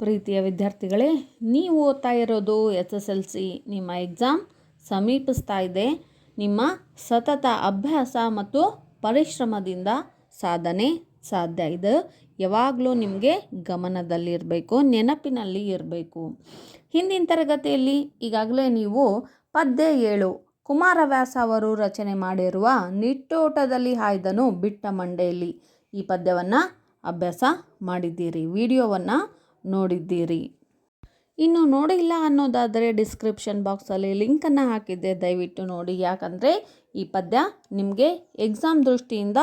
ಪ್ರೀತಿಯ ವಿದ್ಯಾರ್ಥಿಗಳೇ, ನೀವು ಓದ್ತಾ ಇರೋದು ಎಸ್ ಎಸ್ ಎಲ್ ಸಿ ನಿಮ್ಮ ಎಕ್ಸಾಮ್ ಸಮೀಪಿಸ್ತಾ ಇದೆ. ನಿಮ್ಮ ಸತತ ಅಭ್ಯಾಸ ಮತ್ತು ಪರಿಶ್ರಮದಿಂದ ಸಾಧನೆ ಸಾಧ್ಯ ಇದೆ. ಯಾವಾಗಲೂ ನಿಮಗೆ ಗಮನದಲ್ಲಿರಬೇಕು, ನೆನಪಿನಲ್ಲಿ ಇರಬೇಕು. ಹಿಂದಿನ ತರಗತಿಯಲ್ಲಿ ಈಗಾಗಲೇ ನೀವು ಪದ್ಯ ಏಳು ಕುಮಾರವ್ಯಾಸ ಅವರು ರಚನೆ ಮಾಡಿರುವ ನಿಟ್ಟೋಟದಲ್ಲಿ ಹಾಯ್ದನು ಬಿಟ್ಟ ಮಂಡೆಯಲ್ಲಿ ಈ ಪದ್ಯವನ್ನು ಅಭ್ಯಾಸ ಮಾಡಿದ್ದೀರಿ. ವಿಡಿಯೋವನ್ನು ನೋಡಿದ್ದೀರಿ. ಇನ್ನು ನೋಡಿಲ್ಲ ಅನ್ನೋದಾದರೆ ಡಿಸ್ಕ್ರಿಪ್ಷನ್ ಬಾಕ್ಸಲ್ಲಿ ಲಿಂಕನ್ನು ಹಾಕಿದ್ದೆ, ದಯವಿಟ್ಟು ನೋಡಿ. ಯಾಕಂದರೆ ಈ ಪದ್ಯ ನಿಮಗೆ ಎಕ್ಸಾಮ್ ದೃಷ್ಟಿಯಿಂದ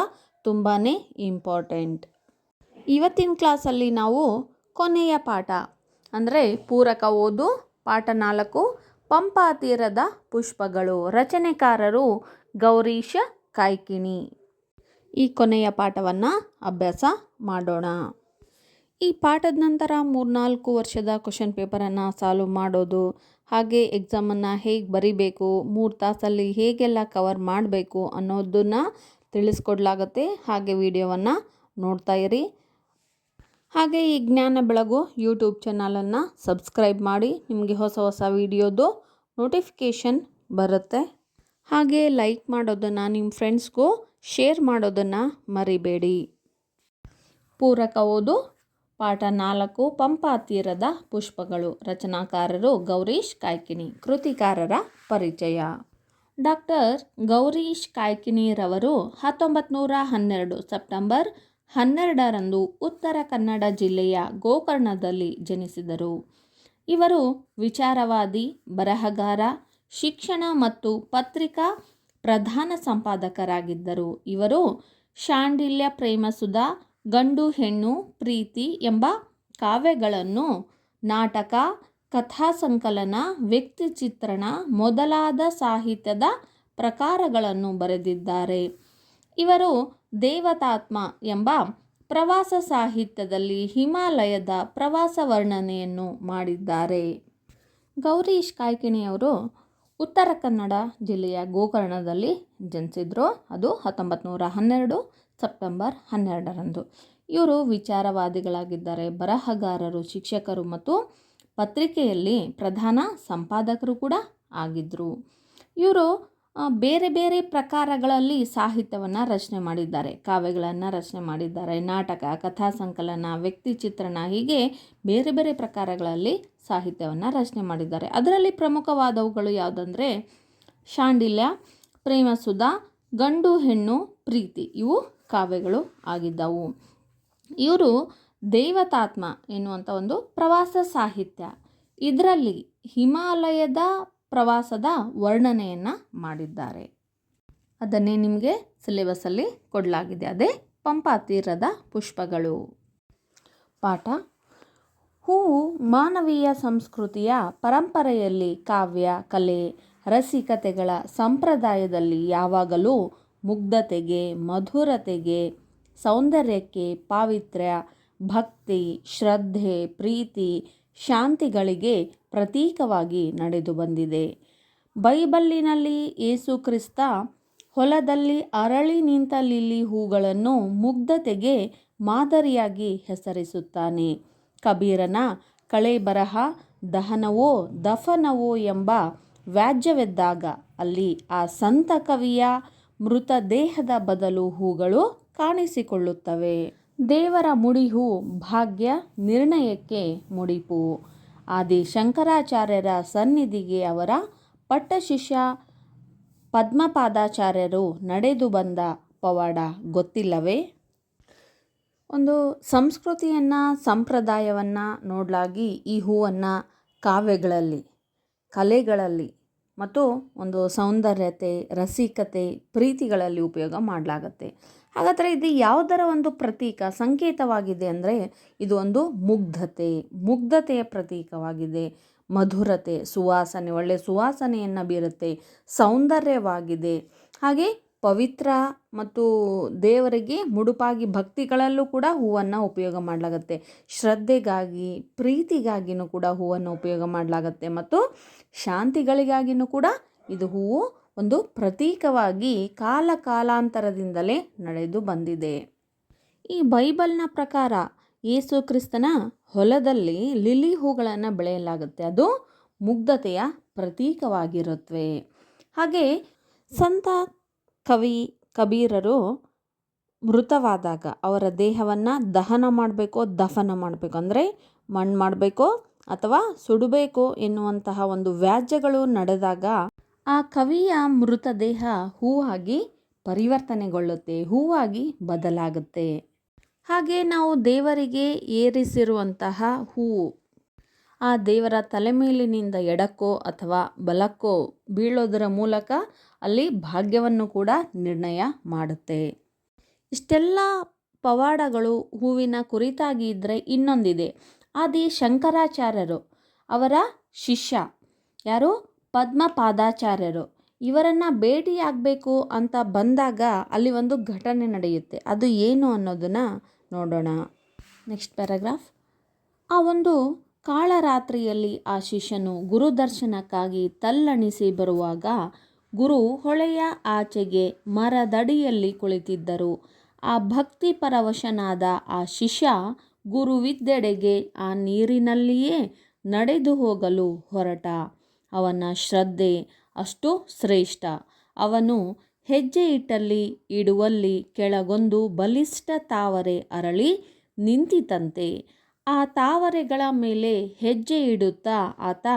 ತುಂಬಾ ಇಂಪಾರ್ಟೆಂಟ್. ಇವತ್ತಿನ ಕ್ಲಾಸಲ್ಲಿ ನಾವು ಕೊನೆಯ ಪಾಠ, ಅಂದರೆ ಪೂರಕ ಓದು, ಪಾಠ ನಾಲ್ಕು, ಪಂಪಾ ತೀರದ ಪುಷ್ಪಗಳು, ರಚನೆಕಾರರು ಗೌರೀಶ ಕಾಯ್ಕಿಣಿ. ಈ ಕೊನೆಯ ಪಾಠವನ್ನು ಅಭ್ಯಾಸ ಮಾಡೋಣ. ಈ ಪಾಠದ ನಂತರ ಮೂರ್ನಾಲ್ಕು ವರ್ಷದ ಕ್ವಶನ್ ಪೇಪರನ್ನು ಸಾಲ್ವ್ ಮಾಡೋದು, ಹಾಗೆ ಎಕ್ಸಾಮನ್ನು ಹೇಗೆ ಬರಿಬೇಕು, ಮೂರು ತಾಸಲ್ಲಿ ಹೇಗೆಲ್ಲ ಕವರ್ ಮಾಡಬೇಕು ಅನ್ನೋದನ್ನು ತಿಳಿಸ್ಕೊಡ್ಲಾಗತ್ತೆ. ಹಾಗೆ ವಿಡಿಯೋವನ್ನು ನೋಡ್ತಾ ಇರಿ. ಹಾಗೆ ಈ ಜ್ಞಾನ ಬೆಳಗು ಯೂಟ್ಯೂಬ್ ಚಾನಲನ್ನು ಸಬ್ಸ್ಕ್ರೈಬ್ ಮಾಡಿ, ನಿಮಗೆ ಹೊಸ ಹೊಸ ವಿಡಿಯೋದು ನೋಟಿಫಿಕೇಷನ್ ಬರುತ್ತೆ. ಹಾಗೆ ಲೈಕ್ ಮಾಡೋದನ್ನು ನಿಮ್ಮ ಫ್ರೆಂಡ್ಸ್ಗೂ ಶೇರ್ ಮಾಡೋದನ್ನು ಮರಿಬೇಡಿ. ಪೂರಕ ಓದು ಪಾಠ ನಾಲ್ಕು ಪಂಪಾ ತೀರದ ಪುಷ್ಪಗಳು. ರಚನಾಕಾರರು ಗೌರೀಶ್ ಕಾಯ್ಕಿನಿ ಕೃತಿಕಾರರ ಪರಿಚಯ. ಡಾಕ್ಟರ್ ಗೌರೀಶ್ ಕಾಯ್ಕಿಣಿರವರು ಹತ್ತೊಂಬತ್ತು ನೂರ ಹನ್ನೆರಡು ಸೆಪ್ಟೆಂಬರ್ ಹನ್ನೆರಡರಂದು ಉತ್ತರ ಕನ್ನಡ ಜಿಲ್ಲೆಯ ಗೋಕರ್ಣದಲ್ಲಿ ಜನಿಸಿದರು. ಇವರು ವಿಚಾರವಾದಿ, ಬರಹಗಾರ, ಶಿಕ್ಷಣ ಮತ್ತು ಪತ್ರಿಕಾ ಪ್ರಧಾನ ಸಂಪಾದಕರಾಗಿದ್ದರು. ಇವರು ಶಾಂಡಿಲ್ಯ ಪ್ರೇಮಸುಧ ಗಂಡು, ಹೆಣ್ಣು, ಪ್ರೀತಿ ಎಂಬ ಕಾವ್ಯಗಳನ್ನು ನಾಟಕ ಕಥಾಸಂಕಲನ ವ್ಯಕ್ತಿಚಿತ್ರಣ ಮೊದಲಾದ ಸಾಹಿತ್ಯದ ಪ್ರಕಾರಗಳನ್ನು ಬರೆದಿದ್ದಾರೆ. ಇವರು ದೇವತಾತ್ಮ ಎಂಬ ಪ್ರವಾಸ ಸಾಹಿತ್ಯದಲ್ಲಿ ಹಿಮಾಲಯದ ಪ್ರವಾಸ ವರ್ಣನೆಯನ್ನು ಮಾಡಿದ್ದಾರೆ. ಗೌರೀಶ್ ಕಾಯ್ಕಿಣಿಯವರು ಉತ್ತರ ಕನ್ನಡ ಜಿಲ್ಲೆಯ ಗೋಕರ್ಣದಲ್ಲಿ ಜನಿಸಿದರು. ಅದು ಹತ್ತೊಂಬತ್ತು ನೂರ ಹನ್ನೆರಡು ಸೆಪ್ಟೆಂಬರ್ ಹನ್ನೆರಡರಂದು. ಇವರು ವಿಚಾರವಾದಿಗಳಾಗಿದ್ದಾರೆ. ಬರಹಗಾರರು, ಶಿಕ್ಷಕರು ಮತ್ತು ಪತ್ರಿಕೆಯಲ್ಲಿ ಪ್ರಧಾನ ಸಂಪಾದಕರು ಕೂಡ ಆಗಿದ್ದರು ಇವರು ಬೇರೆ ಬೇರೆ ಪ್ರಕಾರಗಳಲ್ಲಿ ಸಾಹಿತ್ಯವನ್ನು ರಚನೆ ಮಾಡಿದ್ದಾರೆ. ಕಾವ್ಯಗಳನ್ನು ರಚನೆ ಮಾಡಿದ್ದಾರೆ. ನಾಟಕ, ಕಥಾ ಸಂಕಲನ, ವ್ಯಕ್ತಿ ಚಿತ್ರಣ ಹೀಗೆ ಬೇರೆ ಬೇರೆ ಪ್ರಕಾರಗಳಲ್ಲಿ ಸಾಹಿತ್ಯವನ್ನು ರಚನೆ ಮಾಡಿದ್ದಾರೆ. ಅದರಲ್ಲಿ ಪ್ರಮುಖವಾದವುಗಳು ಯಾವುದಂದರೆ, ಶಾಂಡಿಲ್ಯ, ಪ್ರೇಮಸುಧ, ಗಂಡು ಹೆಣ್ಣು ಪ್ರೀತಿ. ಇವು ಕಾವ್ಯಗಳು ಆಗಿದ್ದವು. ಇವರು ದೈವತಾತ್ಮ ಎನ್ನುವಂಥ ಒಂದು ಪ್ರವಾಸ ಸಾಹಿತ್ಯ. ಇದರಲ್ಲಿ ಹಿಮಾಲಯದ ಪ್ರವಾಸದ ವರ್ಣನೆಯನ್ನು ಮಾಡಿದ್ದಾರೆ. ಅದನ್ನೇ ನಿಮಗೆ ಸಿಲೆಬಸ್ಸಲ್ಲಿ ಕೊಡಲಾಗಿದೆ. ಅದೇ ಪಂಪಾತೀರದ ಪುಷ್ಪಗಳು. ಪಾಠ. ಹೂವು ಮಾನವೀಯ ಸಂಸ್ಕೃತಿಯ ಪರಂಪರೆಯಲ್ಲಿ ಕಾವ್ಯ, ಕಲೆ, ರಸಿಕತೆಗಳ ಸಂಪ್ರದಾಯದಲ್ಲಿ ಯಾವಾಗಲೂ ಮುಗ್ಧತೆಗೆ, ಮಧುರತೆಗೆ, ಸೌಂದರ್ಯಕ್ಕೆ ಪಾವಿತ್ರ್ಯ, ಭಕ್ತಿ, ಶ್ರದ್ಧೆ, ಪ್ರೀತಿ, ಶಾಂತಿಗಳಿಗೆ ಪ್ರತೀಕವಾಗಿ ನಡೆದು ಬಂದಿದೆ. ಬೈಬಲ್ಲಿನಲ್ಲಿ ಯೇಸು ಕ್ರಿಸ್ತ ಹೊಲದಲ್ಲಿ ಅರಳಿ ನಿಂತ ಲಿಲ್ಲಿ ಹೂಗಳನ್ನು ಮುಗ್ಧತೆಗೆ ಮಾದರಿಯಾಗಿ ಹೆಸರಿಸುತ್ತಾನೆ. ಕಬೀರನ ಕಳೆ ಬರಹ, ದಹನವೋ, ದಫನವೋ ಎಂಬ ವ್ಯಾಜ್ಯವೆದ್ದಾಗ ಅಲ್ಲಿ ಆ ಸಂತ ಕವಿಯ ಮೃತದೇಹದ ಬದಲು ಹೂಗಳು ಕಾಣಿಸಿಕೊಳ್ಳುತ್ತವೆ. ದೇವರ ಮುಡಿಹು ಭಾಗ್ಯ ನಿರ್ಣಯಕ್ಕೆ ಮುಡಿಪು. ಆದಿ ಶಂಕರಾಚಾರ್ಯರ ಸನ್ನಿಧಿಗೆ ಅವರ ಪಟ್ಟಶಿಷ್ಯ ಪದ್ಮಪಾದಾಚಾರ್ಯರು ನಡೆದು ಬಂದ ಪವಾಡ ಗೊತ್ತಿಲ್ಲವೇ? ಒಂದು ಸಂಸ್ಕೃತಿಯನ್ನು, ಸಂಪ್ರದಾಯವನ್ನು ನೋಡಲಾಗಿ ಈ ಹೂವನ್ನು ಕಾವ್ಯಗಳಲ್ಲಿ, ಕಲೆಗಳಲ್ಲಿ ಮತ್ತು ಒಂದು ಸೌಂದರ್ಯತೆ, ರಸಿಕತೆ ಪ್ರೀತಿಗಳಲ್ಲಿ ಉಪಯೋಗ ಮಾಡಲಾಗತ್ತೆ. ಹಾಗಾದರೆ ಇದು ಯಾವುದರ ಒಂದು ಪ್ರತೀಕ? ಸಂಕೇತವಾಗಿದೆ ಅಂದರೆ ಇದು ಒಂದು ಮುಗ್ಧತೆ. ಮುಗ್ಧತೆಯ ಪ್ರತೀಕವಾಗಿದೆ. ಮಧುರತೆ, ಸುವಾಸನೆ ಒಳ್ಳೆಯ ಸುವಾಸನೆಯನ್ನು ಬೀರುತ್ತೆ. ಸೌಂದರ್ಯವಾಗಿದೆ. ಹಾಗೆ ಪವಿತ್ರ ಮತ್ತು ದೇವರಿಗೆ ಮುಡುಪಾಗಿ ಭಕ್ತಿಗಳಲ್ಲೂ ಕೂಡ ಹೂವನ್ನು ಉಪಯೋಗ ಮಾಡಲಾಗತ್ತೆ. ಶ್ರದ್ಧೆಗಾಗಿ ಪ್ರೀತಿಗಾಗಿಯೂ ಕೂಡ ಹೂವನ್ನು ಉಪಯೋಗ ಮಾಡಲಾಗತ್ತೆ ಮತ್ತು ಶಾಂತಿಗಳಿಗಾಗಿಯೂ ಕೂಡ ಇದು ಹೂವು ಒಂದು ಪ್ರತೀಕವಾಗಿ ಕಾಲ ಕಾಲಾಂತರದಿಂದಲೇ ನಡೆದು ಬಂದಿದೆ. ಈ ಬೈಬಲ್ನ ಪ್ರಕಾರ ಯೇಸು ಕ್ರಿಸ್ತನ ಹೊಲದಲ್ಲಿ ಲಿಲಿ ಹೂಗಳನ್ನು ಬೆಳೆಯಲಾಗುತ್ತೆ. ಅದು ಮುಗ್ಧತೆಯ ಪ್ರತೀಕವಾಗಿರುತ್ತವೆ ಹಾಗೆ ಸಂತ ಕವಿ, ಕಬೀರರು ಮೃತವಾದಾಗ ಅವರ ದೇಹವನ್ನು ದಹನ ಮಾಡಬೇಕೋ, ದಫನ ಮಾಡಬೇಕು, ಅಂದರೆ ಮಣ್ಣು ಮಾಡಬೇಕೋ ಅಥವಾ ಸುಡಬೇಕು ಎನ್ನುವಂತಹ ಒಂದು ವ್ಯಾಜ್ಯಗಳು ನಡೆದಾಗ ಆ ಕವಿಯ ಮೃತದೇಹ ಹೂವಾಗಿ ಪರಿವರ್ತನೆಗೊಳ್ಳುತ್ತೆ, ಹೂವಾಗಿ ಬದಲಾಗುತ್ತೆ. ಹಾಗೆ ನಾವು ದೇವರಿಗೆ ಏರಿಸಿರುವಂತಹ ಹೂವು ಆ ದೇವರ ತಲೆ ಮೇಲಿನಿಂದ ಎಡಕ್ಕೋ ಅಥವಾ ಬಲಕ್ಕೋ ಬೀಳೋದರ ಮೂಲಕ ಅಲ್ಲಿ ಭಾಗ್ಯವನ್ನು ಕೂಡ ನಿರ್ಣಯ ಮಾಡುತ್ತೆ. ಇಷ್ಟೆಲ್ಲ ಪವಾಡಗಳು ಹೂವಿನ ಕುರಿತಾಗಿ ಇದ್ದರೆ ಇನ್ನೊಂದಿದೆ. ಆದಿ ಶಂಕರಾಚಾರ್ಯರು, ಅವರ ಶಿಷ್ಯ ಯಾರು? ಪದ್ಮಪಾದಾಚಾರ್ಯರು. ಇವರನ್ನು ಭೇಟಿಯಾಗಬೇಕು ಅಂತ ಬಂದಾಗ ಅಲ್ಲಿ ಒಂದು ಘಟನೆ ನಡೆಯುತ್ತೆ. ಅದು ಏನು ಅನ್ನೋದನ್ನು ನೋಡೋಣ. Next paragraph. ಆ ಒಂದು ಕಾಳರಾತ್ರಿಯಲ್ಲಿ ಆ ಶಿಷ್ಯನು ಗುರುದರ್ಶನಕ್ಕಾಗಿ ತಲ್ಲಣಿಸಿ ಬರುವಾಗ ಗುರು ಹೊಳೆಯ ಆಚೆಗೆ ಮರದಡಿಯಲ್ಲಿ ಕುಳಿತಿದ್ದರು. ಆ ಭಕ್ತಿ ಪರವಶನಾದ ಆ ಶಿಷ್ಯ ಗುರುವಿದ್ದೆಡೆಗೆ ಆ ನೀರಿನಲ್ಲಿಯೇ ನಡೆದು ಹೋಗಲು ಹೊರಟ. ಅವನ ಶ್ರದ್ಧೆ ಅಷ್ಟು ಶ್ರೇಷ್ಠ. ಅವನು ಹೆಜ್ಜೆ ಇಟ್ಟಲ್ಲಿ ಇಡುವಲ್ಲಿ ಕೆಳಗೊಂದು ಬಲಿಷ್ಠ ತಾವರೆ ಅರಳಿ ನಿಂತಿತಂತೆ. ಆ ತಾವರೆಗಳ ಮೇಲೆ ಹೆಜ್ಜೆ ಇಡುತ್ತಾ ಆತ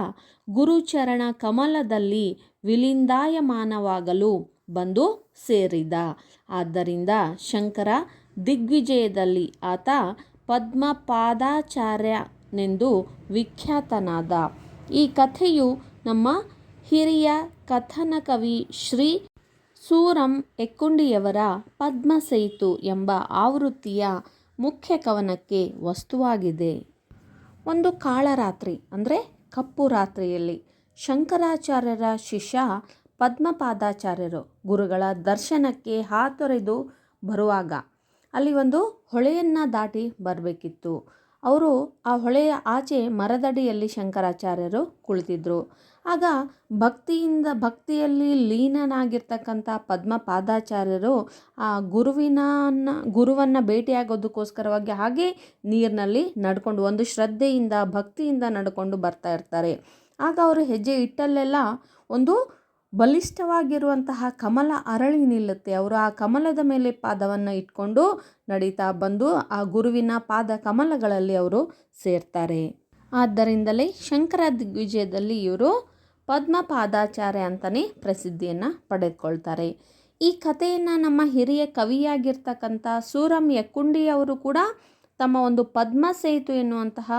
ಗುರುಚರಣ ಕಮಲದಲ್ಲಿ ವಿಲಿಂದಾಯಮಾನವಾಗಲು ಬಂದು ಸೇರಿದ. ಆದ್ದರಿಂದ ಶಂಕರ ದಿಗ್ವಿಜಯದಲ್ಲಿ ಆತ ಪದ್ಮಪಾದಾಚಾರ್ಯನೆಂದು ವಿಖ್ಯಾತನಾದ. ಈ ಕಥೆಯು ನಮ್ಮ ಹಿರಿಯ ಕಥನ ಕವಿ ಶ್ರೀ ಸೂರಂ ಎಕ್ಕುಂಡಿಯವರ ಪದ್ಮಸೇತು ಎಂಬ ಆವೃತ್ತಿಯ ಮುಖ್ಯ ಕವನಕ್ಕೆ ವಸ್ತುವಾಗಿದೆ. ಒಂದು ಕಾಳರಾತ್ರಿ, ಅಂದರೆ ಕಪ್ಪು ರಾತ್ರಿಯಲ್ಲಿ ಶಂಕರಾಚಾರ್ಯರ ಶಿಷ್ಯ ಪದ್ಮಪಾದಾಚಾರ್ಯರು ಗುರುಗಳ ದರ್ಶನಕ್ಕೆ ಹಾತೊರೆದು ಬರುವಾಗ ಅಲ್ಲಿ ಒಂದು ಹೊಳೆಯನ್ನು ದಾಟಿ ಬರಬೇಕಿತ್ತು. ಅವರು ಆ ಹೊಳೆಯ ಆಚೆ ಮರದಡಿಯಲ್ಲಿ ಶಂಕರಾಚಾರ್ಯರು ಕುಳಿತಿದ್ರು. ಆಗ ಭಕ್ತಿಯಿಂದ, ಭಕ್ತಿಯಲ್ಲಿ ಲೀನನಾಗಿರ್ತಕ್ಕಂಥ ಪದ್ಮ ಪಾದಾಚಾರ್ಯರು ಆ ಗುರುವಿನ ಗುರುವನ್ನು ಭೇಟಿಯಾಗೋದಕ್ಕೋಸ್ಕರವಾಗಿ ಹಾಗೆ ನೀರಿನಲ್ಲಿ ನಡ್ಕೊಂಡು ಒಂದು ಶ್ರದ್ಧೆಯಿಂದ, ಭಕ್ತಿಯಿಂದ ನಡ್ಕೊಂಡು ಬರ್ತಾ ಇರ್ತಾರೆ. ಆಗ ಅವರು ಹೆಜ್ಜೆ ಇಟ್ಟಲ್ಲೆಲ್ಲ ಒಂದು ಬಲಿಷ್ಠವಾಗಿರುವಂತಹ ಕಮಲ ಅರಳಿ ನಿಲ್ಲುತ್ತೆ. ಅವರು ಆ ಕಮಲದ ಮೇಲೆ ಪಾದವನ್ನು ಇಟ್ಕೊಂಡು ನಡೀತಾ ಬಂದು ಆ ಗುರುವಿನ ಪಾದ ಕಮಲಗಳಲ್ಲಿ ಅವರು ಸೇರ್ತಾರೆ. ಆದ್ದರಿಂದಲೇ ಶಂಕರ ದಿಗ್ವಿಜಯದಲ್ಲಿ ಇವರು ಪದ್ಮಪಾದಾಚಾರ್ಯ ಅಂತಲೇ ಪ್ರಸಿದ್ಧಿಯನ್ನು ಪಡೆದುಕೊಳ್ತಾರೆ. ಈ ಕಥೆಯನ್ನು ನಮ್ಮ ಹಿರಿಯ ಕವಿಯಾಗಿರ್ತಕ್ಕಂಥ ಸೂರಂ ಯಕ್ಕುಂಡಿಯವರು ಕೂಡ ತಮ್ಮ ಒಂದು ಪದ್ಮ ಸೇತು ಎನ್ನುವಂತಹ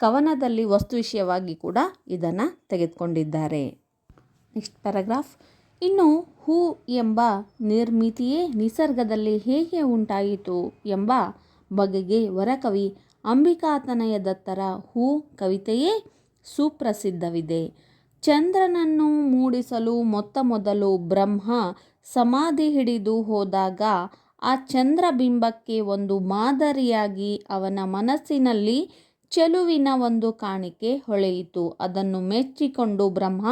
ಕವನದಲ್ಲಿ ವಸ್ತು ವಿಷಯವಾಗಿ ಕೂಡ ಇದನ್ನು ತೆಗೆದುಕೊಂಡಿದ್ದಾರೆ. Next paragraph. ಇನ್ನು ಹೂ ಎಂಬ ನಿರ್ಮಿತಿಯೇ ನಿಸರ್ಗದಲ್ಲಿ ಹೇಗೆ ಉಂಟಾಯಿತು ಎಂಬ ಬಗೆಗೆ ವರಕವಿ ಅಂಬಿಕಾತನಯ ದತ್ತರ ಹೂ ಕವಿತೆಯೇ ಸುಪ್ರಸಿದ್ಧವಿದೆ. ಚಂದ್ರನನ್ನು ಮೂಡಿಸಲು ಮೊತ್ತ ಮೊದಲು ಬ್ರಹ್ಮ ಸಮಾಧಿ ಹಿಡಿದು ಹೋದಾಗ ಆ ಚಂದ್ರಬಿಂಬಕ್ಕೆ ಒಂದು ಮಾದರಿಯಾಗಿ ಅವನ ಮನಸ್ಸಿನಲ್ಲಿ ಚೆಲುವಿನ ಒಂದು ಕಾಣಿಕೆ ಹೊಳೆಯಿತು. ಅದನ್ನು ಮೆಚ್ಚಿಕೊಂಡು ಬ್ರಹ್ಮ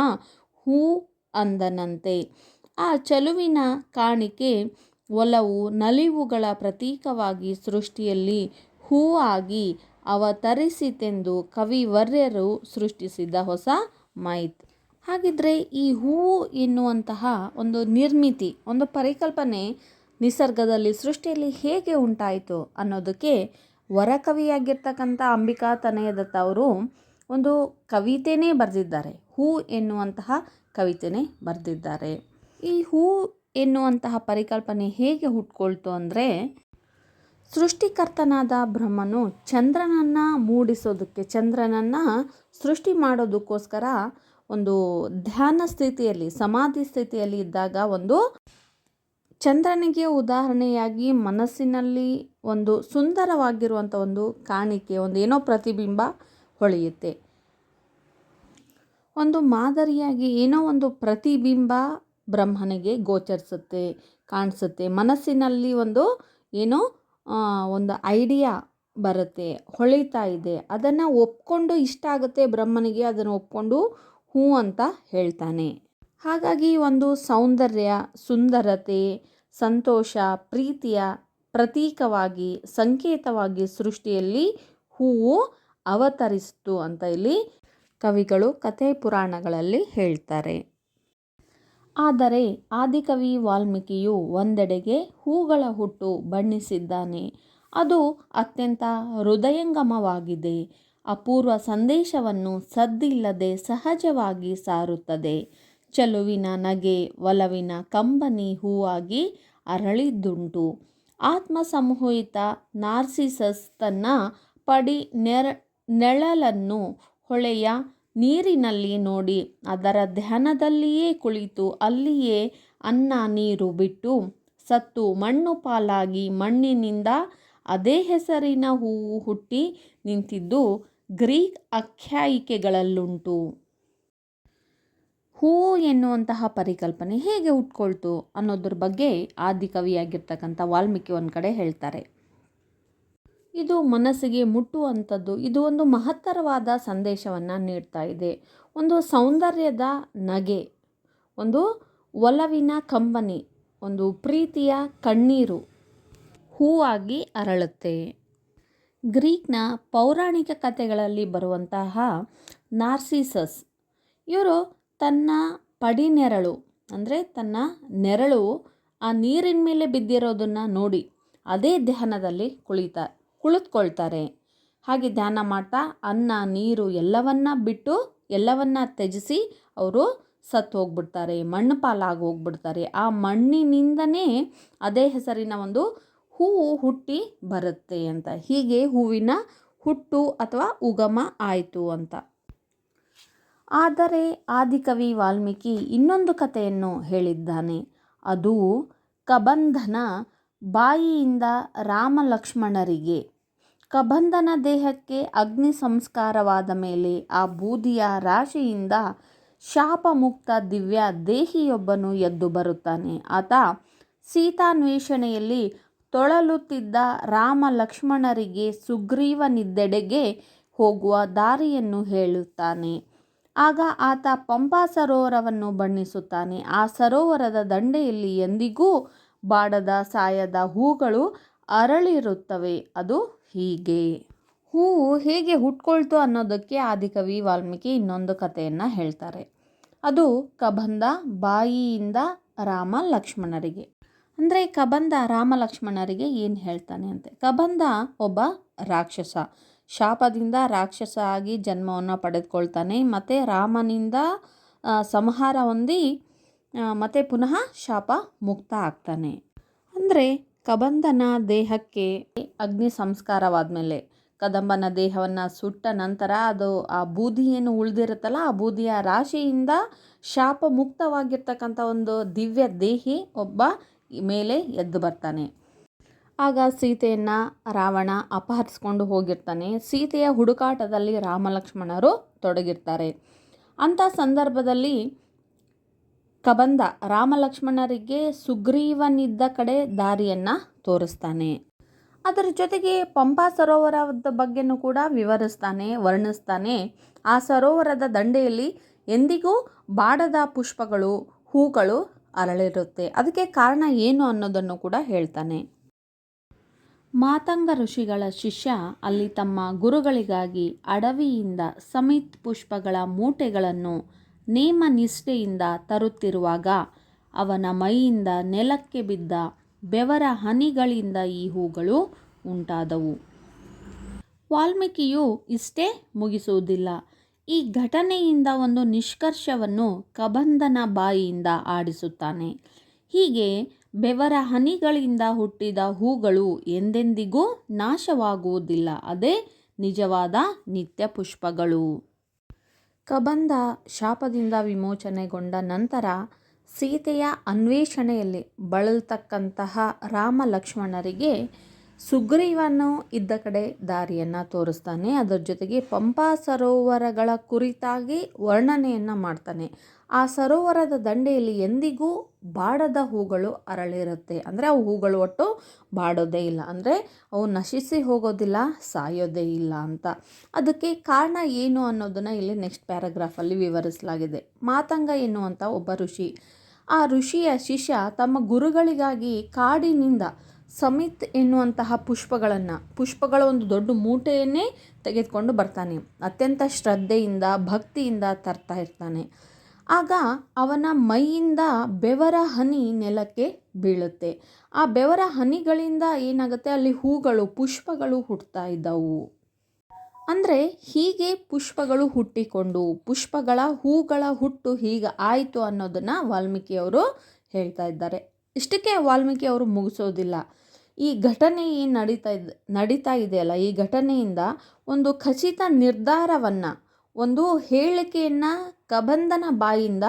ಹೂ ಅಂದನಂತೆ. ಆ ಚೆಲುವಿನ ಕಾಣಿಕೆ ಒಲವು, ನಲಿವುಗಳ ಪ್ರತೀಕವಾಗಿ ಸೃಷ್ಟಿಯಲ್ಲಿ ಹೂವಾಗಿ ಅವತರಿಸಿತೆಂದು ಕವಿವರ್ಯರು ಸೃಷ್ಟಿಸಿದ ಹೊಸ ಮೈತ್ ಹಾಗಿದ್ರೆ ಈ ಹೂವು ಎನ್ನುವಂತಹ ಒಂದು ನಿರ್ಮಿತಿ, ಒಂದು ಪರಿಕಲ್ಪನೆ ನಿಸರ್ಗದಲ್ಲಿ ಸೃಷ್ಟಿಯಲ್ಲಿ ಹೇಗೆ ಉಂಟಾಯಿತು ಅನ್ನೋದಕ್ಕೆ ವರಕವಿಯಾಗಿರ್ತಕ್ಕಂಥ ಅಂಬಿಕಾ ತನಯದತ್ತ ಅವರು ಒಂದು ಕವಿತೆನೇ ಬರೆದಿದ್ದಾರೆ. ಹೂ ಎನ್ನುವಂತಹ ಕವಿತೆನೇ ಬರೆದಿದ್ದಾರೆ. ಈ ಹೂ ಎನ್ನುವಂತಹ ಪರಿಕಲ್ಪನೆ ಹೇಗೆ ಹುಟ್ಕೊಳ್ತು ಅಂದರೆ ಸೃಷ್ಟಿಕರ್ತನಾದ ಬ್ರಹ್ಮನು ಚಂದ್ರನನ್ನು ಮೂಡಿಸೋದಕ್ಕೆ, ಚಂದ್ರನನ್ನು ಸೃಷ್ಟಿ ಮಾಡೋದಕ್ಕೋಸ್ಕರ ಒಂದು ಧ್ಯಾನ ಸ್ಥಿತಿಯಲ್ಲಿ, ಸಮಾಧಿ ಸ್ಥಿತಿಯಲ್ಲಿ ಇದ್ದಾಗ ಒಂದು ಚಂದ್ರನಿಗೆ ಉದಾಹರಣೆಯಾಗಿ ಮನಸ್ಸಿನಲ್ಲಿ ಒಂದು ಸುಂದರವಾಗಿರುವಂಥ ಒಂದು ಕಾಣಿಕೆ, ಒಂದು ಏನೋ ಪ್ರತಿಬಿಂಬ ಹೊಳೆಯುತ್ತೆ. ಒಂದು ಮಾದರಿಯಾಗಿ ಏನೋ ಒಂದು ಪ್ರತಿಬಿಂಬ ಬ್ರಹ್ಮನಿಗೆ ಗೋಚರಿಸುತ್ತೆ, ಕಾಣಿಸುತ್ತೆ. ಮನಸ್ಸಿನಲ್ಲಿ ಒಂದು ಏನೋ ಒಂದು ಐಡಿಯಾ ಬರುತ್ತೆ, ಹೊಳಿತಾ ಇದೆ. ಅದನ್ನು ಒಪ್ಕೊಂಡು ಇಷ್ಟ ಆಗುತ್ತೆ ಬ್ರಹ್ಮನಿಗೆ, ಅದನ್ನು ಒಪ್ಕೊಂಡು ಹೂ ಅಂತ ಹೇಳ್ತಾನೆ. ಹಾಗಾಗಿ ಒಂದು ಸೌಂದರ್ಯ, ಸುಂದರತೆ, ಸಂತೋಷ, ಪ್ರೀತಿಯ ಪ್ರತೀಕವಾಗಿ, ಸಂಕೇತವಾಗಿ ಸೃಷ್ಟಿಯಲ್ಲಿ ಹೂವು ಅವತರಿಸಿತು ಅಂತ ಇಲ್ಲಿ ಕವಿಗಳು ಕಥೆ ಪುರಾಣಗಳಲ್ಲಿ ಹೇಳ್ತಾರೆ. ಆದರೆ ಆದಿಕವಿ ವಾಲ್ಮೀಕಿಯು ಒಂದೆಡೆಗೆ ಹೂಗಳ ಹುಟ್ಟು ಬಣ್ಣಿಸಿದ್ದಾನೆ. ಅದು ಅತ್ಯಂತ ಹೃದಯಂಗಮವಾಗಿದೆ. ಅಪೂರ್ವ ಸಂದೇಶವನ್ನು ಸದ್ದಿಲ್ಲದೆ ಸಹಜವಾಗಿ ಸಾರುತ್ತದೆ. ಚೆಲುವಿನ ನಗೆ, ಒಲವಿನ ಕಂಬನಿ ಹೂವಾಗಿ ಅರಳಿದ್ದುಂಟು. ಆತ್ಮಸಂಮೋಹಿತ ನಾರ್ಸಿಸಸ್ ತನ್ನ ಪಡಿ ನೆರ, ನೆಳಲನ್ನು ಹೊಳೆಯ ನೀರಿನಲ್ಲಿ ನೋಡಿ ಅದರ ಧ್ಯಾನದಲ್ಲಿಯೇ ಕುಳಿತು ಅಲ್ಲಿಯೇ ಅನ್ನ ನೀರು ಬಿಟ್ಟು ಸತ್ತು ಮಣ್ಣು ಪಾಲಾಗಿ ಮಣ್ಣಿನಿಂದ ಅದೇ ಹೆಸರಿನ ಹೂವು ಹುಟ್ಟಿ ನಿಂತಿದ್ದು ಗ್ರೀಕ್ ಆಖ್ಯಾಯಿಕೆಗಳಲ್ಲುಂಟು. ಹೂವು ಎನ್ನುವಂತಹ ಪರಿಕಲ್ಪನೆ ಹೇಗೆ ಹುಟ್ಕೊಳ್ತು ಅನ್ನೋದ್ರ ಬಗ್ಗೆ ಆದಿಕವಿಯಾಗಿರ್ತಕ್ಕಂಥ ವಾಲ್ಮೀಕಿ ಒಂದು ಕಡೆ ಹೇಳ್ತಾರೆ. ಇದು ಮನಸ್ಸಿಗೆ ಮುಟ್ಟುವಂಥದ್ದು. ಇದು ಒಂದು ಮಹತ್ತರವಾದ ಸಂದೇಶವನ್ನು ನೀಡ್ತಾ ಇದೆ. ಒಂದು ಸೌಂದರ್ಯದ ನಗೆ, ಒಂದು ಒಲವಿನ ಕಂಬನಿ, ಒಂದು ಪ್ರೀತಿಯ ಕಣ್ಣೀರು ಹೂವಾಗಿ ಅರಳುತ್ತೆ. ಗ್ರೀಕ್ನ ಪೌರಾಣಿಕ ಕಥೆಗಳಲ್ಲಿ ಬರುವಂತಹ ನಾರ್ಸಿಸಸ್, ಇವರು ತನ್ನ ಪಡಿನೆರಳು, ಅಂದರೆ ತನ್ನ ನೆರಳು ಆ ನೀರಿನ ಮೇಲೆ ಬಿದ್ದಿರೋದನ್ನು ನೋಡಿ, ಅದೇ ಧ್ಯಾನದಲ್ಲಿ ಕುಳಿತ ಕುಳಿತುಕೊಳ್ತಾರೆ. ಹಾಗೆ ಧ್ಯಾನ ಮಾಡ್ತಾ ಅನ್ನ, ನೀರು ಎಲ್ಲವನ್ನ ಬಿಟ್ಟು ಎಲ್ಲವನ್ನ ತ್ಯಜಿಸಿ ಅವರು ಸತ್ತು ಹೋಗ್ಬಿಡ್ತಾರೆ, ಮಣ್ಣು ಪಾಲಾಗಿ ಹೋಗ್ಬಿಡ್ತಾರೆ. ಆ ಮಣ್ಣಿನಿಂದನೇ ಅದೇ ಹೆಸರಿನ ಒಂದು ಹೂವು ಹುಟ್ಟಿ ಬರುತ್ತೆ ಅಂತ. ಹೀಗೆ ಹೂವಿನ ಹುಟ್ಟು ಅಥವಾ ಉಗಮ ಆಯಿತು ಅಂತ. ಆದರೆ ಆದಿಕವಿ ವಾಲ್ಮೀಕಿ ಇನ್ನೊಂದು ಕಥೆಯನ್ನು ಹೇಳಿದ್ದಾನೆ. ಅದು ಕಬಂಧನ ಬಾಯಿಯಿಂದ ರಾಮ ಲಕ್ಷ್ಮಣರಿಗೆ ಕಬಂಧನ ದೇಹಕ್ಕೆ ಅಗ್ನಿ ಸಂಸ್ಕಾರವಾದ ಮೇಲೆ ಆ ಬೂದಿಯ ರಾಶಿಯಿಂದ ಶಾಪಮುಕ್ತ ದಿವ್ಯ ದೇಹಿಯೊಬ್ಬನು ಎದ್ದು ಬರುತ್ತಾನೆ. ಆತ ಸೀತಾನ್ವೇಷಣೆಯಲ್ಲಿ ತೊಳಲುತ್ತಿದ್ದ ರಾಮ ಲಕ್ಷ್ಮಣರಿಗೆ ಸುಗ್ರೀವನಿದ್ದೆಡೆಗೆ ಹೋಗುವ ದಾರಿಯನ್ನು ಹೇಳುತ್ತಾನೆ. ಆಗ ಆತ ಪಂಪಾ ಸರೋವರವನ್ನು ಬಣ್ಣಿಸುತ್ತಾನೆ. ಆ ಸರೋವರದ ದಂಡೆಯಲ್ಲಿ ಎಂದಿಗೂ ಬಾಡದ ಸಾಯದ ಹೂಗಳು ಅರಳಿರುತ್ತವೆ. ಅದು ಹೀಗೆ. ಹೂವು ಹೇಗೆ ಹುಟ್ಕೊಳ್ತು ಅನ್ನೋದಕ್ಕೆ ಆದಿಕವಿ ವಾಲ್ಮೀಕಿ ಇನ್ನೊಂದು ಕಥೆಯನ್ನು ಹೇಳ್ತಾರೆ. ಅದು ಕಬಂಧ ಬಾಯಿಯಿಂದ ರಾಮ ಲಕ್ಷ್ಮಣರಿಗೆ ಅಂದರೆ ಕಬಂಧ ರಾಮ ಲಕ್ಷ್ಮಣರಿಗೆ ಏನು ಹೇಳ್ತಾನೆ ಅಂತೆ? ಕಬಂಧ ಒಬ್ಬ ರಾಕ್ಷಸ. ಶಾಪದಿಂದ ರಾಕ್ಷಸ ಆಗಿ ಜನ್ಮವನ್ನು ಪಡೆದುಕೊಳ್ತಾನೆ. ಮತ್ತು ರಾಮನಿಂದ ಸಂಹಾರ ಹೊಂದಿ ಮತ್ತು ಪುನಃ ಶಾಪ ಮುಕ್ತ ಆಗ್ತಾನೆ. ಅಂದರೆ ಕಬಂಧನ ದೇಹಕ್ಕೆ ಅಗ್ನಿ ಸಂಸ್ಕಾರವಾದ ಮೇಲೆ ಕದಂಬನ ದೇಹವನ್ನು ಸುಟ್ಟ ನಂತರ ಅದು ಆ ಬೂದಿ ಏನು ಉಳಿದಿರುತ್ತಲ್ಲ, ಆ ಬೂದಿಯ ರಾಶಿಯಿಂದ ಶಾಪ ಮುಕ್ತವಾಗಿರ್ತಕ್ಕಂಥ ಒಂದು ದಿವ್ಯ ದೇಹಿ ಒಬ್ಬ ಮೇಲೆ ಎದ್ದು ಬರ್ತಾನೆ. ಆಗ ಸೀತೆಯನ್ನು ರಾವಣ ಅಪಹರಿಸ್ಕೊಂಡು ಹೋಗಿರ್ತಾನೆ. ಸೀತೆಯ ಹುಡುಕಾಟದಲ್ಲಿ ರಾಮಲಕ್ಷ್ಮಣರು ತೊಡಗಿರ್ತಾರೆ. ಅಂಥ ಸಂದರ್ಭದಲ್ಲಿ ಕಬಂದ ರಾಮಲಕ್ಷ್ಮಣರಿಗೆ ಸುಗ್ರೀವನಿದ್ದ ಕಡೆ ದಾರಿಯನ್ನು ತೋರಿಸ್ತಾನೆ. ಅದರ ಜೊತೆಗೆ ಪಂಪಾ ಸರೋವರದ ಬಗ್ಗೆನೂ ಕೂಡ ವಿವರಿಸ್ತಾನೆ, ವರ್ಣಿಸ್ತಾನೆ. ಆ ಸರೋವರದ ದಂಡೆಯಲ್ಲಿ ಎಂದಿಗೂ ಬಾಡದ ಪುಷ್ಪಗಳು, ಹೂಗಳು ಅರಳಿರುತ್ತೆ. ಅದಕ್ಕೆ ಕಾರಣ ಏನು ಅನ್ನೋದನ್ನು ಕೂಡ ಹೇಳ್ತಾನೆ. ಮಾತಂಗ ಋಷಿಗಳ ಶಿಷ್ಯ ಅಲ್ಲಿ ತಮ್ಮ ಗುರುಗಳಿಗಾಗಿ ಅಡವಿಯಿಂದ ಸಮಿತ್ ಪುಷ್ಪಗಳ ಮೂಟೆಗಳನ್ನು ನೇಮ ನಿಷ್ಠೆಯಿಂದ ತರುತ್ತಿರುವಾಗ ಅವನ ಮೈಯಿಂದ ನೆಲಕ್ಕೆ ಬಿದ್ದ ಬೆವರ ಹನಿಗಳಿಂದ ಈ ಹೂಗಳು ಉಂಟಾದವು. ವಾಲ್ಮೀಕಿಯು ಇಷ್ಟೇ ಮುಗಿಸುವುದಿಲ್ಲ. ಈ ಘಟನೆಯಿಂದ ಒಂದು ನಿಷ್ಕರ್ಷವನ್ನು ಕಬಂಧನ ಬಾಯಿಯಿಂದ ಆಡಿಸುತ್ತಾನೆ. ಹೀಗೆ ಬೆವರ ಹನಿಗಳಿಂದ ಹುಟ್ಟಿದ ಹೂಗಳು ಎಂದೆಂದಿಗೂ ನಾಶವಾಗುವುದಿಲ್ಲ. ಅದೇ ನಿಜವಾದ ನಿತ್ಯ ಪುಷ್ಪಗಳು ಕಬಂಧ ಶಾಪದಿಂದ ವಿಮೋಚನೆಗೊಂಡ ನಂತರ ಸೀತೆಯ ಅನ್ವೇಷಣೆಯಲ್ಲಿ ಬಳಲ್ತಕ್ಕಂತಹ ರಾಮ ಲಕ್ಷ್ಮಣರಿಗೆ ಸುಗ್ರೀವನು ಇದ್ದ ಕಡೆ ದಾರಿಯನ್ನು ತೋರಿಸ್ತಾನೆ. ಅದರ ಜೊತೆಗೆ ಪಂಪಾ ಸರೋವರಗಳ ಕುರಿತಾಗಿ ವರ್ಣನೆಯನ್ನು ಮಾಡ್ತಾನೆ. ಆ ಸರೋವರದ ದಂಡೆಯಲ್ಲಿ ಎಂದಿಗೂ ಬಾಡದ ಹೂಗಳು ಅರಳಿರುತ್ತೆ. ಅಂದರೆ ಅವು ಹೂಗಳು ಒಟ್ಟು ಬಾಡೋದೇ ಇಲ್ಲ. ಅಂದರೆ ಅವು ನಶಿಸಿ ಹೋಗೋದಿಲ್ಲ, ಸಾಯೋದೇ ಇಲ್ಲ ಅಂತ. ಅದಕ್ಕೆ ಕಾರಣ ಏನು ಅನ್ನೋದನ್ನು ಇಲ್ಲಿ ನೆಕ್ಸ್ಟ್ ಪ್ಯಾರಾಗ್ರಾಫಲ್ಲಿ ವಿವರಿಸಲಾಗಿದೆ. ಮಾತಂಗ ಎನ್ನುವಂಥ ಒಬ್ಬ ಋಷಿ. ಆ ಋಷಿಯ ಶಿಷ್ಯ ತಮ್ಮ ಗುರುಗಳಿಗಾಗಿ ಕಾಡಿನಿಂದ ಸಮಿತ್ ಎನ್ನುವಂತಹ ಪುಷ್ಪಗಳನ್ನು, ಪುಷ್ಪಗಳ ಒಂದು ದೊಡ್ಡ ಮೂಟೆಯನ್ನೇ ತೆಗೆದುಕೊಂಡು ಬರ್ತಾನೆ. ಅತ್ಯಂತ ಶ್ರದ್ಧೆಯಿಂದ, ಭಕ್ತಿಯಿಂದ ತರ್ತಾ ಇರ್ತಾನೆ. ಆಗ ಅವನ ಮೈಯಿಂದ ಬೆವರ ಹನಿ ನೆಲಕ್ಕೆ ಬೀಳುತ್ತೆ. ಆ ಬೆವರ ಹನಿಗಳಿಂದ ಏನಾಗುತ್ತೆ? ಅಲ್ಲಿ ಹೂಗಳು, ಪುಷ್ಪಗಳು ಹುಟ್ಟುತ್ತಾ ಇದ್ದವು. ಅಂದರೆ ಹೀಗೆ ಪುಷ್ಪಗಳು ಹುಟ್ಟಿಕೊಂಡು, ಪುಷ್ಪಗಳ ಹೂಗಳ ಹುಟ್ಟು ಹೀಗೆ ಆಯಿತು ಅನ್ನೋದನ್ನು ವಾಲ್ಮೀಕಿಯವರು ಹೇಳ್ತಾ ಇದ್ದಾರೆ. ಇಷ್ಟಕ್ಕೆ ವಾಲ್ಮೀಕಿ ಅವರು ಮುಗಿಸೋದಿಲ್ಲ. ಈ ಘಟನೆ ಏನು ನಡೀತಾ ಇದೆ, ನಡೀತಾ ಇದೆಯಲ್ಲ? ಈ ಘಟನೆಯಿಂದ ಒಂದು ಖಚಿತ ನಿರ್ಧಾರವನ್ನು ಒಂದು ಹೇಳಿಕೆಯನ್ನು ಕಬಂಧನ ಬಾಯಿಂದ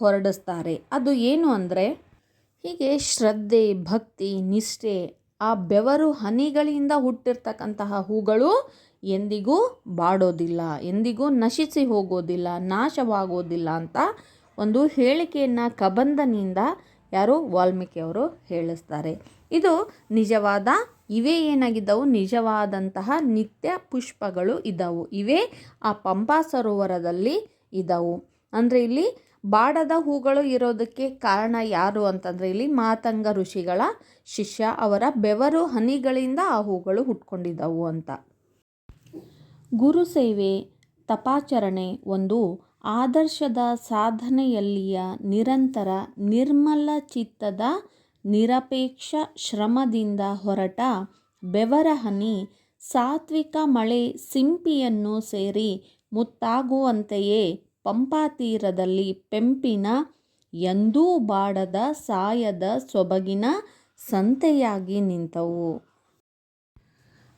ಹೊರಡಿಸ್ತಾರೆ. ಅದು ಏನು ಅಂದರೆ, ಹೀಗೆ ಶ್ರದ್ಧೆ, ಭಕ್ತಿ, ನಿಷ್ಠೆ ಆ ಬೆವರು ಹನಿಗಳಿಂದ ಹುಟ್ಟಿರ್ತಕ್ಕಂತಹ ಹೂಗಳು ಎಂದಿಗೂ ಬಾಡೋದಿಲ್ಲ, ಎಂದಿಗೂ ನಶಿಸಿ ಹೋಗೋದಿಲ್ಲ, ನಾಶವಾಗೋದಿಲ್ಲ ಅಂತ ಒಂದು ಹೇಳಿಕೆಯನ್ನು ಕಬಂಧನಿಂದ ಯಾರು ವಾಲ್ಮೀಕಿ ಅವರು ಹೇಳಿಸ್ತಾರೆ. ಇದು ನಿಜವಾದ, ಇವೇ ಏನಾಗಿದ್ದವು? ನಿಜವಾದಂತಹ ನಿತ್ಯ ಪುಷ್ಪಗಳು ಇದ್ದವು. ಇವೇ ಆ ಪಂಪಾ ಸರೋವರದಲ್ಲಿ ಇದ್ದವು. ಅಂದರೆ ಇಲ್ಲಿ ಬಾಡದ ಹೂಗಳು ಇರೋದಕ್ಕೆ ಕಾರಣ ಯಾರು ಅಂತಂದರೆ ಇಲ್ಲಿ ಮಾತಂಗ ಋಷಿಗಳ ಶಿಷ್ಯ ಅವರ ಬೆವರು ಹನಿಗಳಿಂದ ಆ ಹೂಗಳು ಹುಟ್ಕೊಂಡಿದ್ದವು ಅಂತ. ಗುರು ಸೇವೆ, ತಪಾಚರಣೆ ಒಂದು ಆದರ್ಶದ ಸಾಧನೆಯಲ್ಲಿಯ ನಿರಂತರ ನಿರ್ಮಲ ಚಿತ್ತದ ನಿರಪೇಕ್ಷ ಶ್ರಮದಿಂದ ಹೊರಟ ಬೆವರಹನಿ ಸಾತ್ವಿಕ ಮಳೆ ಸಿಂಪಿಯನ್ನು ಸೇರಿ ಮುತ್ತಾಗುವಂತೆಯೇ ಪಂಪಾತೀರದಲ್ಲಿ ಪೆಂಪಿನ ಎಂದೂ ಬಾಡದ ಸಾಯದ ಸೊಬಗಿನ ಸಂತೆಯಾಗಿ ನಿಂತವು.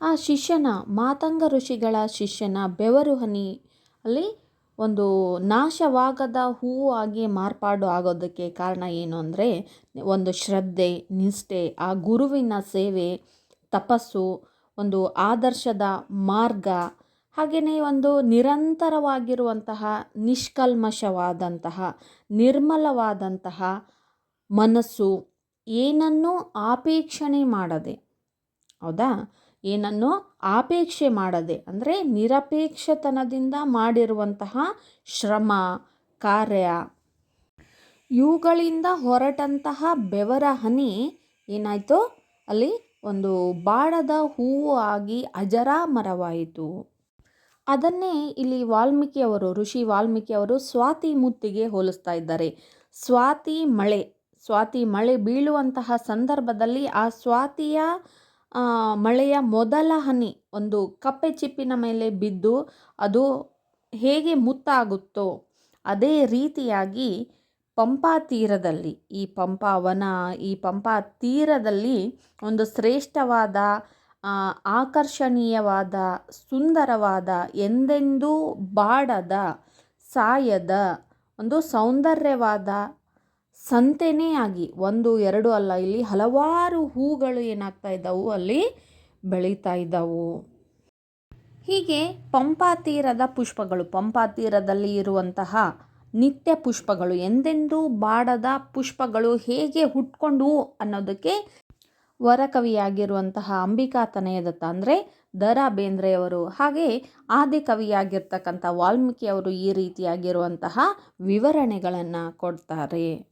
ಆ ಶಿಷ್ಯನ, ಮಾತಂಗ ಋಷಿಗಳ ಶಿಷ್ಯನ ಬೆವರುಹನಿ ಅಲ್ಲಿ ಒಂದು ನಾಶವಾಗದ ಹೂವು ಆಗಿ ಮಾರ್ಪಾಡು ಆಗೋದಕ್ಕೆ ಕಾರಣ ಏನು ಅಂದರೆ ಒಂದು ಶ್ರದ್ಧೆ, ನಿಷ್ಠೆ, ಆ ಗುರುವಿನ ಸೇವೆ, ತಪಸ್ಸು, ಒಂದು ಆದರ್ಶದ ಮಾರ್ಗ, ಹಾಗೆಯೇ ಒಂದು ನಿರಂತರವಾಗಿರುವಂತಹ ನಿಷ್ಕಲ್ಮಶವಾದಂತಹ, ನಿರ್ಮಲವಾದಂತಹ ಮನಸ್ಸು ಏನನ್ನೂ ಆಪೇಕ್ಷಣೆ ಮಾಡದೆ. ಹೌದಾ? ಏನನ್ನೋ ಆಪೇಕ್ಷೆ ಮಾಡದೆ, ಅಂದರೆ ನಿರಪೇಕ್ಷತನದಿಂದ ಮಾಡಿರುವಂತಹ ಶ್ರಮ, ಕಾರ್ಯ. ಇವುಗಳಿಂದ ಹೊರಟಂತಹ ಬೆವರ ಹನಿ ಏನಾಯಿತು? ಅಲ್ಲಿ ಒಂದು ಬಾಡದ ಹೂವು ಆಗಿ ಅಜರಾಮರವಾಯಿತು ಅದನ್ನೇ ಇಲ್ಲಿ ವಾಲ್ಮೀಕಿಯವರು, ಋಷಿ ವಾಲ್ಮೀಕಿಯವರು ಸ್ವಾತಿ ಮುತ್ತಿಗೆ ಹೋಲಿಸ್ತಾ ಇದ್ದಾರೆ. ಸ್ವಾತಿ ಮಳೆ ಸ್ವಾತಿ ಮಳೆ ಬೀಳುವಂತಹ ಸಂದರ್ಭದಲ್ಲಿ ಆ ಸ್ವಾತಿಯ ಮಳೆಯ ಮೊದಲ ಹನಿ ಒಂದು ಕಪ್ಪೆ ಚಿಪ್ಪಿನ ಮೇಲೆ ಬಿದ್ದು ಅದು ಹೇಗೆ ಮುತ್ತಾಗುತ್ತೋ ಅದೇ ರೀತಿಯಾಗಿ ಪಂಪಾ ತೀರದಲ್ಲಿ, ಈ ಪಂಪಾ ವನ, ಈ ಪಂಪಾ ತೀರದಲ್ಲಿ ಒಂದು ಶ್ರೇಷ್ಠವಾದ ಆಕರ್ಷಣೀಯವಾದ, ಸುಂದರವಾದ, ಎಂದೆಂದೂ ಬಾಡದ, ಸಾಯದ, ಒಂದು ಸೌಂದರ್ಯವಾದ ಸಂತೆನೇ ಆಗಿ, ಒಂದು, ಎರಡು ಅಲ್ಲ, ಇಲ್ಲಿ ಹಲವಾರು ಹೂಗಳು ಏನಾಗ್ತಾ ಇದ್ದವು, ಅಲ್ಲಿ ಬೆಳೀತಾ ಇದ್ದವು. ಹೀಗೆ ಪಂಪಾ ತೀರದ ಪುಷ್ಪಗಳು, ಪಂಪಾ ತೀರದಲ್ಲಿ ಇರುವಂತಹ ನಿತ್ಯ ಪುಷ್ಪಗಳು, ಎಂದೆಂದೂ ಬಾಡದ ಪುಷ್ಪಗಳು ಹೇಗೆ ಹುಟ್ಕೊಂಡು ಅನ್ನೋದಕ್ಕೆ ವರಕವಿಯಾಗಿರುವಂತಹ ಅಂಬಿಕಾ ತನಯದತ್ತ, ಅಂದರೆ ದ ಬೇಂದ್ರೆಯವರು, ಹಾಗೆ ಆದಿಕವಿಯಾಗಿರ್ತಕ್ಕಂಥ ವಾಲ್ಮೀಕಿಯವರು ಈ ರೀತಿಯಾಗಿರುವಂತಹ ವಿವರಣೆಗಳನ್ನು ಕೊಡ್ತಾರೆ.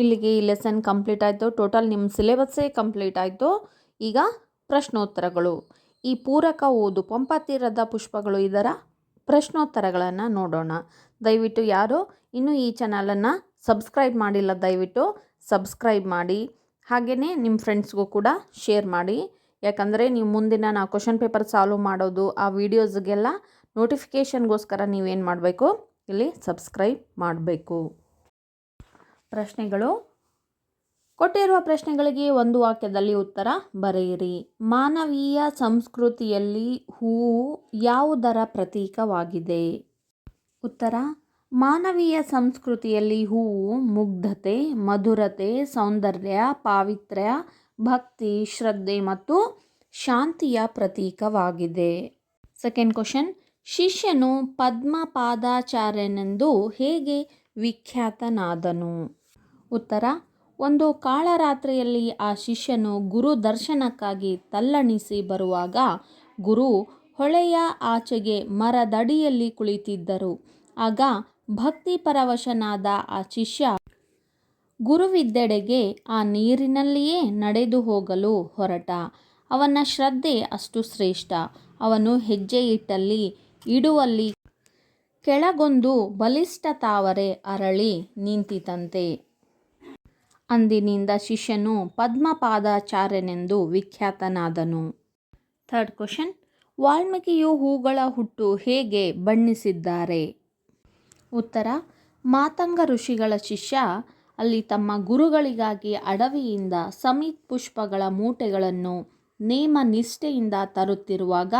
ಇಲ್ಲಿಗೆ ಈ ಲೆಸನ್ ಕಂಪ್ಲೀಟ್ ಆಯಿತು. ಟೋಟಲ್ ನಿಮ್ಮ ಸಿಲೆಬಸ್ಸೇ ಕಂಪ್ಲೀಟ್ ಆಯಿತು. ಈಗ ಪ್ರಶ್ನೋತ್ತರಗಳು. ಈ ಪೂರಕ ಓದು ಪಂಪತೀರದ ಪುಷ್ಪಗಳು ಇದರ ಪ್ರಶ್ನೋತ್ತರಗಳನ್ನು ನೋಡೋಣ. ದಯವಿಟ್ಟು ಯಾರು ಇನ್ನೂ ಈ ಚಾನಲನ್ನು ಸಬ್ಸ್ಕ್ರೈಬ್ ಮಾಡಿಲ್ಲ, ದಯವಿಟ್ಟು ಸಬ್ಸ್ಕ್ರೈಬ್ ಮಾಡಿ. ಹಾಗೆಯೇ ನಿಮ್ಮ ಫ್ರೆಂಡ್ಸ್ಗೂ ಕೂಡ ಶೇರ್ ಮಾಡಿ. ಯಾಕಂದರೆ ನೀವು ಮುಂದಿನ ನಾವು ಕ್ವಶನ್ ಪೇಪರ್ ಸಾಲ್ವ್ ಮಾಡೋದು, ಆ ವೀಡಿಯೋಸ್ಗೆಲ್ಲ ನೋಟಿಫಿಕೇಷನ್ಗೋಸ್ಕರ ನೀವೇನು ಮಾಡಬೇಕು? ಇಲ್ಲಿ ಸಬ್ಸ್ಕ್ರೈಬ್ ಮಾಡಬೇಕು. ಪ್ರಶ್ನೆಗಳು. ಕೊಟ್ಟಿರುವ ಪ್ರಶ್ನೆಗಳಿಗೆ ಒಂದು ವಾಕ್ಯದಲ್ಲಿ ಉತ್ತರ ಬರೆಯಿರಿ. ಮಾನವೀಯ ಸಂಸ್ಕೃತಿಯಲ್ಲಿ ಹೂವು ಯಾವುದರ ಪ್ರತೀಕವಾಗಿದೆ? ಉತ್ತರ, ಮಾನವೀಯ ಸಂಸ್ಕೃತಿಯಲ್ಲಿ ಹೂವು ಮುಗ್ಧತೆ, ಮಧುರತೆ, ಸೌಂದರ್ಯ, ಪಾವಿತ್ರ್ಯ, ಭಕ್ತಿ, ಶ್ರದ್ಧೆ ಮತ್ತು ಶಾಂತಿಯ ಪ್ರತೀಕವಾಗಿದೆ. ಸೆಕೆಂಡ್ ಕ್ವಶನ್, ಶಿಷ್ಯನು ಪದ್ಮಪಾದಾಚಾರ್ಯನೆಂದು ಹೇಗೆ ವಿಖ್ಯಾತನಾದನು? ಉತ್ತರ, ಒಂದು ಕಾಳರಾತ್ರಿಯಲ್ಲಿ ಆ ಶಿಷ್ಯನು ಗುರು ದರ್ಶನಕ್ಕಾಗಿ ತಲ್ಲಣಿಸಿ ಬರುವಾಗ ಗುರು ಹೊಳೆಯ ಆಚೆಗೆ ಮರದಡಿಯಲ್ಲಿ ಕುಳಿತಿದ್ದರು. ಆಗ ಭಕ್ತಿ ಪರವಶನಾದ ಆ ಶಿಷ್ಯ, ಗುರುವಿದ್ದೆಡೆಗೆ ಆ ನೀರಿನಲ್ಲಿಯೇ ನಡೆದು ಹೋಗಲು ಹೊರಟ. ಅವನ ಶ್ರದ್ಧೆ ಅಷ್ಟು ಶ್ರೇಷ್ಠ. ಅವನು ಹೆಜ್ಜೆ ಇಟ್ಟಲ್ಲಿ ಇಡುವಲ್ಲಿ ಕೆಳಗೊಂದು ಬಲಿಷ್ಠ ತಾವರೆ ಅರಳಿ ನಿಂತಿತಂತೆ. ಅಂದಿನಿಂದ ಶಿಷ್ಯನು ಪದ್ಮಪಾದಾಚಾರ್ಯನೆಂದು ವಿಖ್ಯಾತನಾದನು. ಥರ್ಡ್ ಕ್ವಶನ್, ವಾಲ್ಮೀಕಿಯು ಹೂಗಳ ಹುಟ್ಟು ಹೇಗೆ ಬಣ್ಣಿಸಿದ್ದಾರೆ? ಉತ್ತರ, ಮಾತಂಗ ಋಷಿಗಳ ಶಿಷ್ಯ ಅಲ್ಲಿ ತಮ್ಮ ಗುರುಗಳಿಗಾಗಿ ಅಡವಿಯಿಂದ ಸಮೀತ್ ಪುಷ್ಪಗಳ ಮೂಟೆಗಳನ್ನು ನೇಮ ನಿಷ್ಠೆಯಿಂದ ತರುತ್ತಿರುವಾಗ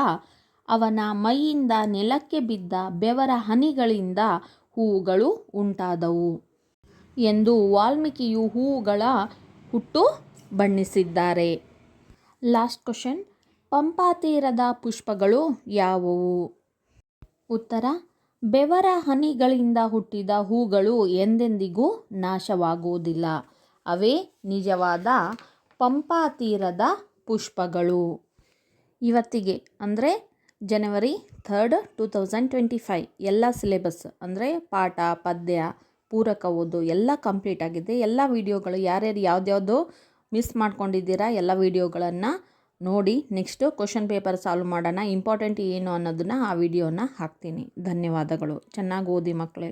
ಅವನ ಮೈಯಿಂದ ನೆಲಕ್ಕೆ ಬಿದ್ದ ಬೆವರ ಹನಿಗಳಿಂದ ಹೂವುಗಳು ಉಂಟಾದವು. ಎಂದು ವಾಲ್ಮೀಕಿಯು ಹೂವುಗಳ ಹುಟ್ಟು ಬಣ್ಣಿಸಿದ್ದಾರೆ. ಲಾಸ್ಟ್ ಕ್ವಶನ್ ಪಂಪಾತೀರದ ಪುಷ್ಪಗಳು ಯಾವುವು? ಉತ್ತರ, ಬೆವರ ಹನಿಗಳಿಂದ ಹುಟ್ಟಿದ ಹೂಗಳು ಎಂದೆಂದಿಗೂ ನಾಶವಾಗುವುದಿಲ್ಲ. ಅವೇ ನಿಜವಾದ ಪಂಪಾತೀರದ ಪುಷ್ಪಗಳು. ಇವತ್ತಿಗೆ, ಅಂದರೆ January third two thousand twenty five ಎಲ್ಲ ಸಿಲೆಬಸ್ ಅಂದರೆ ಪಾಠ, ಪದ್ಯ ಪೂರಕ ಓದು, ಎಲ್ಲ ಕಂಪ್ಲೀಟ್ ಆಗಿದೆ. ಎಲ್ಲ ವೀಡಿಯೋಗಳು ಯಾರ್ಯಾರು ಯಾವ್ದ್ಯಾವುದೋ ಮಿಸ್ ಮಾಡ್ಕೊಂಡಿದ್ದೀರಾ, ಎಲ್ಲ ವೀಡಿಯೋಗಳನ್ನು ನೋಡಿ ನೆಕ್ಸ್ಟು ಕ್ವಶನ್ ಪೇಪರ್ ಸಾಲ್ವ್ ಮಾಡೋಣ, ಇಂಪಾರ್ಟೆಂಟ್ ಏನು ಅನ್ನೋದನ್ನು ಆ ವಿಡಿಯೋನ ಹಾಕ್ತೀನಿ. ಧನ್ಯವಾದಗಳು. ಚೆನ್ನಾಗಿ ಓದಿ ಮಕ್ಕಳೇ.